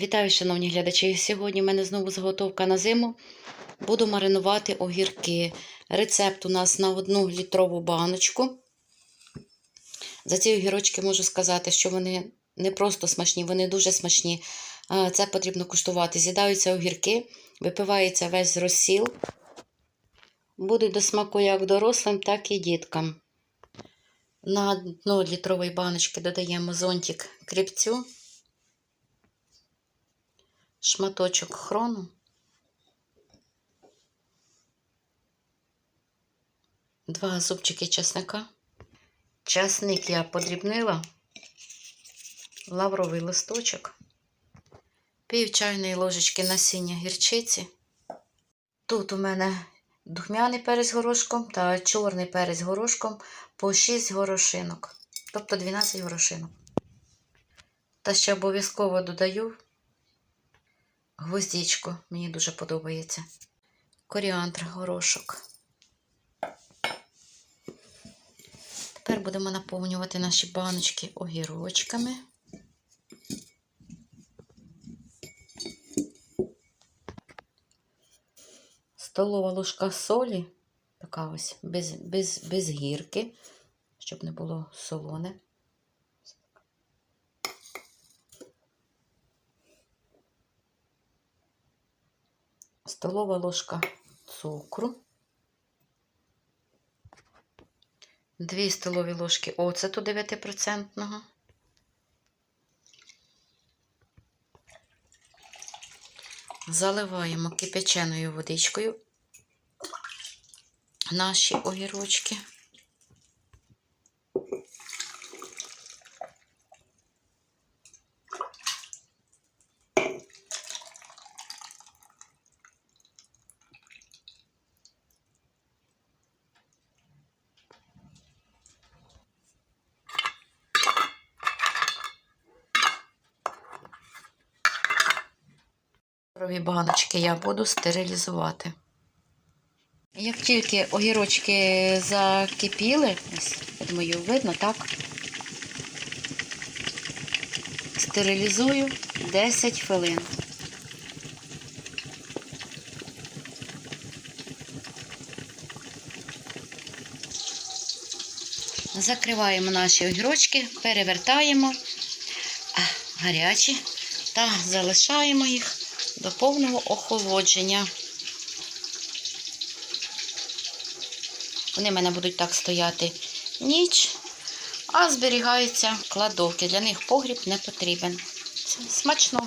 Вітаю, шановні глядачі! Сьогодні в мене знову заготовка на зиму. Буду маринувати огірки. Рецепт у нас на одну літрову баночку. За ці огірочки можу сказати, що вони не просто смачні, вони дуже смачні. Це потрібно куштувати. З'їдаються огірки, випивається весь розсіл. Будуть до смаку як дорослим, так і діткам. На дно літрової баночки додаємо зонтик кріпцю шматочок хрону, два зубчики чесника. Часник я подрібнила, лавровий листочок, пів чайної ложечки насіння гірчиці. Тут у мене духмяний перець горошком та чорний перець горошком по 6 горошинок, тобто 12 горошинок. Та ще обов'язково додаю гвоздічку, мені дуже подобається. Коріандр, горошок. Тепер будемо наповнювати наші баночки огірочками. Столова ложка солі, така ось, без, без, без гірки, щоб не було солоне. Столова ложка цукру, 2 столові ложки оцету 9%. Заливаємо кипяченою водичкою наші огірочки. Літрові баночки я буду стерилізувати. Як тільки огірочки закипіли, ось, я думаю, видно, так? Стерилізую 10 хвилин. Закриваємо наші огірочки, перевертаємо гарячі та залишаємо їх до повного охолодження. Вони в мене будуть так стояти ніч, а зберігаються кладовки. Для них погріб не потрібен. Смачного!